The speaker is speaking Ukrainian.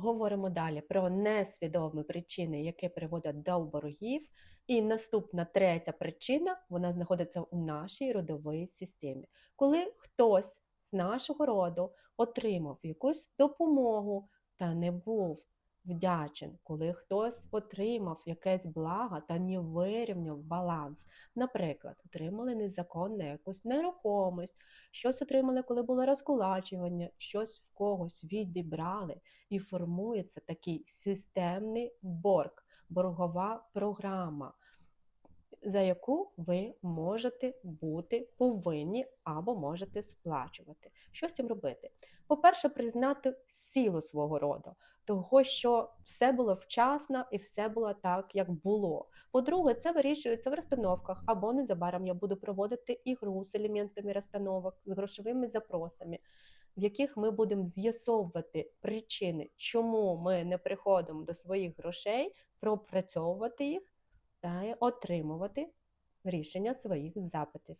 Говоримо далі про несвідомі причини, які приводять до боргів. І наступна третя причина вона знаходиться у нашій родовій системі. Коли хтось з нашого роду отримав якусь допомогу та не був вдячен, коли хтось отримав якесь благо та не вирівняв баланс. Наприклад, отримали незаконну якусь нерухомість, щось отримали, коли було розкулачування, щось в когось відібрали і формується такий системний борг, боргова програма, за яку ви можете бути повинні або можете сплачувати. Що з цим робити? По-перше, признати силу свого роду, того, що все було вчасно і все було так, як було. По-друге, це вирішується в розстановках, або незабаром я буду проводити ігру з елементами розстановок, з грошовими запросами в яких ми будемо з'ясовувати причини, чому ми не приходимо до своїх грошей, пропрацьовувати їх та отримувати рішення своїх запитів.